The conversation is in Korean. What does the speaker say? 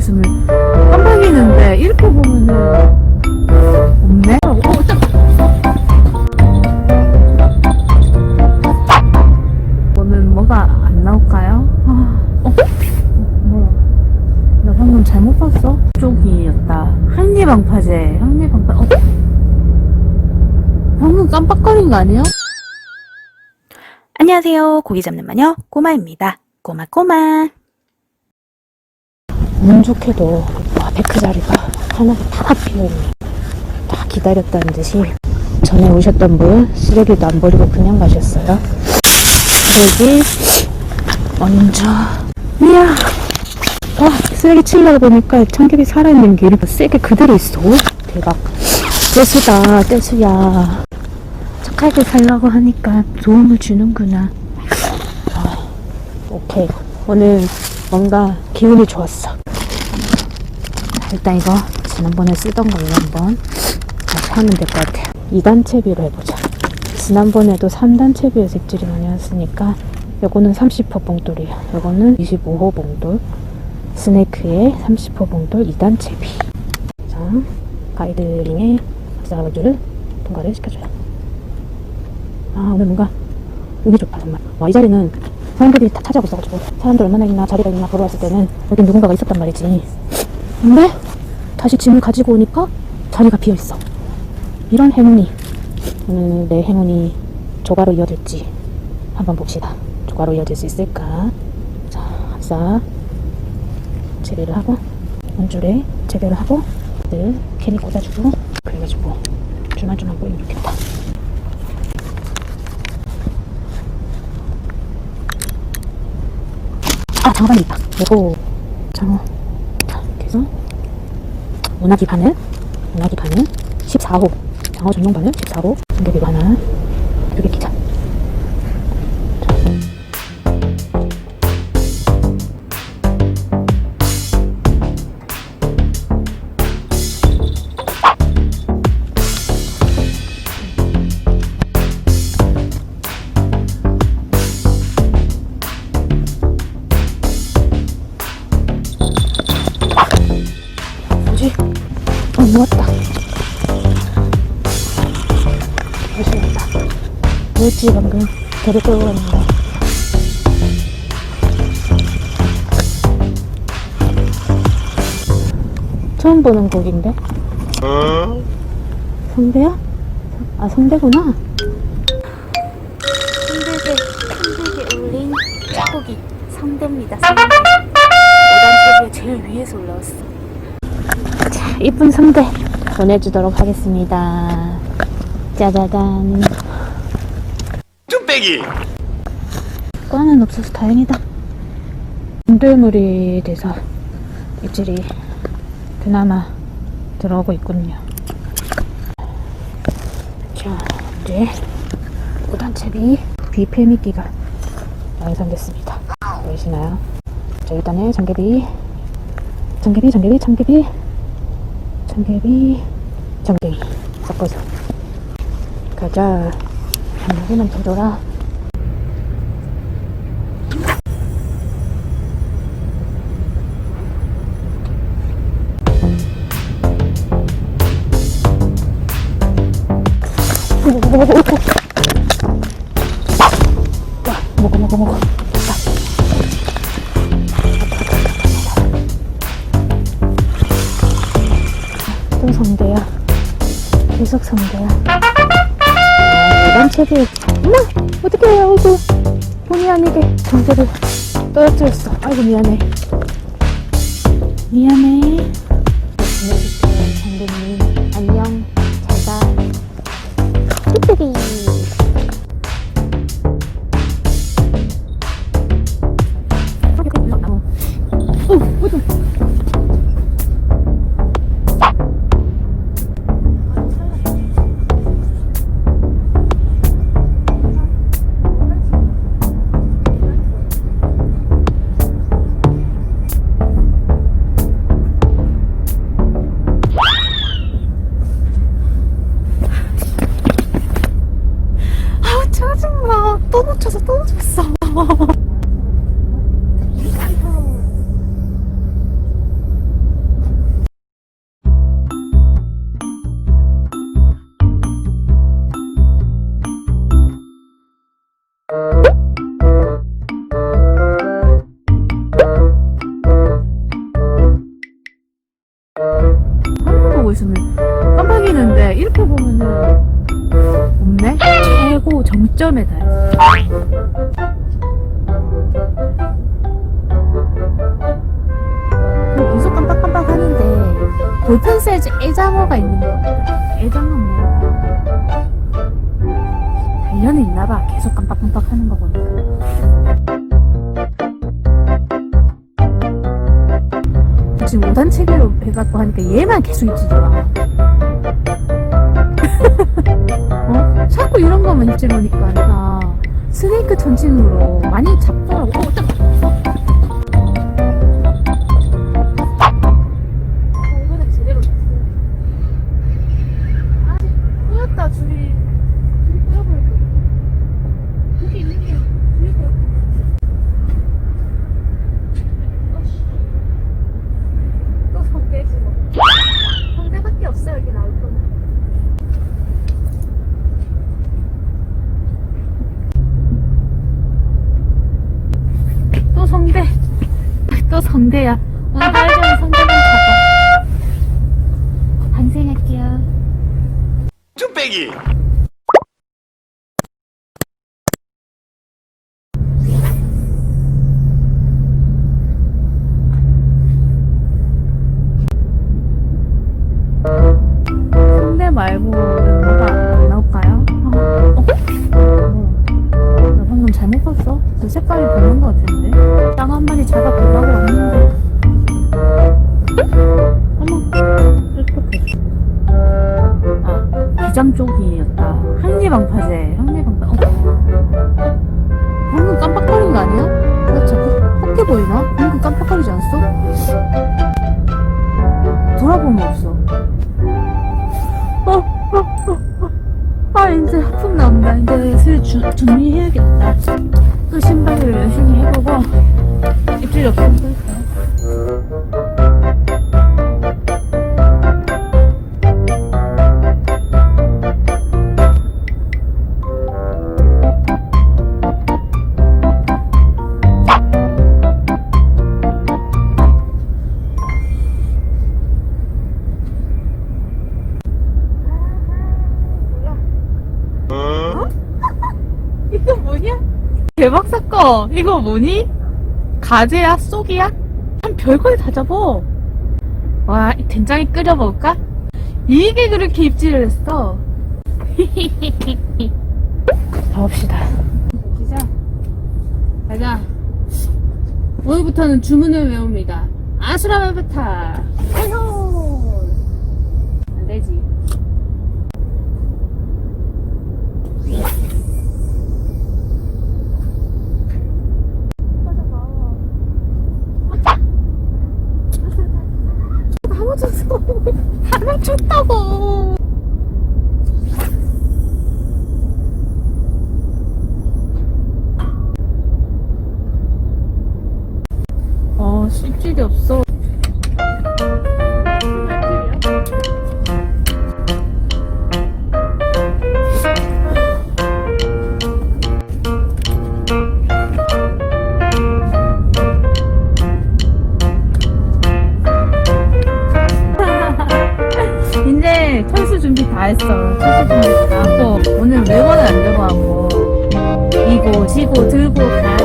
있음을 깜빡이는데 이렇게 보면은 없네. 어, 딱. 오늘 뭐가 안 나올까요? 아, 어? 나 방금 잘못 봤어? 쪽이었다. 한리방파제. 한리방파. 어? 방금 깜빡거린 거 아니야? 안녕하세요. 고기 잡는 마녀 꼬마입니다. 꼬마꼬마. 운 좋게도 와 데크 자리가 하나가 다 비어있네. 다 기다렸다는 듯이 전에 오셨던 분 쓰레기도 안 버리고 그냥 가셨어요. 쓰레기 먼저 이야 와 쓰레기 치려고 보니까 청결이 살아있는 게 이렇게 세게 그대로 있어. 대박. 떼수다 떼수야. 착하게 살라고 하니까 도움을 주는구나. 아, 오케이. 오늘 뭔가 기운이 좋았어. 일단 이거 지난번에 쓰던 걸로 한번 다시 하면 될 것 같아요. 2단 채비로 해보자. 지난번에도 3단 채비의 색질이 많이 왔으니까 요거는 30호 봉돌이에요. 요거는 25호 봉돌. 스네이크의 30호 봉돌 2단 채비. 자, 가이드링의 박사가주를 통과를 시켜줘요. 아, 오늘 뭔가 운이 좋다, 정말. 와, 이 자리는 사람들이 다 차지하고 있어가지고 사람들 얼마나 있나 자리가 있나 보러 왔을 때는 여기 누군가가 있었단 말이지. 근데 다시 짐을 가지고 오니까 자리가 비어 있어. 이런 행운이 오늘 내 행운이 조가로 이어질지 한번 봅시다. 조가로 이어질 수 있을까? 자, 합사 재배를 하고 원줄에 재배를 하고 늘 괜히 꽂아주고 그래가지고 줄만 줄만 보이면 좋겠다. 아, 장어반이 있다. 요거 장어. 모나기 바늘, 모나기 바늘 14호, 장어 전용 바늘 14호, 중개비고 하나, 두개 기자. 뭐였지, 방금? 배를 끌고 갔는데. 처음 보는 곡인데? 성대야? 아, 성대구나. 힘들게 힘들게 올린 짝고기 성대입니다. 성대. 5단 채비에 제일 위에서 올라왔어. 이쁜 성대 보내주도록 하겠습니다. 짜자잔. 뚝배기 꽝은 없어서 다행이다. 분들물이 돼서 입질이 그나마 들어오고 있군요. 자, 이제 5단 채비 비필 미끼가 완성됐습니다. 보이시나요? 자, 일단은 장개비, 장개비, 장개비, 장개비, 장개비, 장개비 섞어서 가자. 한더 줘라. 계속 성대야 아, 이런 책이 어머 어떡해 아이고. 본의 아니게 성대를 떨어뜨렸어. 아이고 미안해. 미안해. 장군님. 안녕. 잘가. 뚝뚝이 멈춰서 또 줬어. 깜빡이는데 이렇게 보면은 정점에 달했어. 그리고 계속 깜빡깜빡 하는데 볼펜 사이즈 애장어가 있는 거 같아. 애장어 뭐 관련이 있나봐. 계속 깜빡깜빡 하는 거 보니까. 지금 5단 체계로 해갖고 하니까 얘만 계속? 자 꾸 이런 거만 오니까 내가 스네이크 전칭으로 많이 잡더라고. 어, 딱 또 성대. 또 성대야. 오늘 하루 종일 성대만 잡아. 반성할게요. 쭈빼기 성대 말고는 뭐가 안 나올까요? 아, 어? 뭐야? 나 방금 잘못 봤어? 저 색깔이 변한 것 같은데? 마리 잡아보려고 왔는데 어머 이렇게 아 기장 쪽이었다 한리방파제 한리방파 어? 방금 깜빡거린 거 아니야? 나 자꾸 헛게 보이나? 방금 깜빡거리지 않았어? 돌아보면 없어 어, 어, 어, 어. 아, 이제 하품 나온다. 이제 슬 주, 준비해 없으면 끌까요? 이거 뭐냐? 대박 사건! 이거 뭐니? 가재야? 쏙이야? 한 별걸 다 잡어. 와, 이 된장에 끓여 먹을까? 이게 그렇게 입질을 했어. 가봅시다. 시작. 가자. 오늘부터는 주문을 외웁니다. 아수라메부타. 다 하고 오늘 외고는 안 들고 하고 이고 지고 들고 가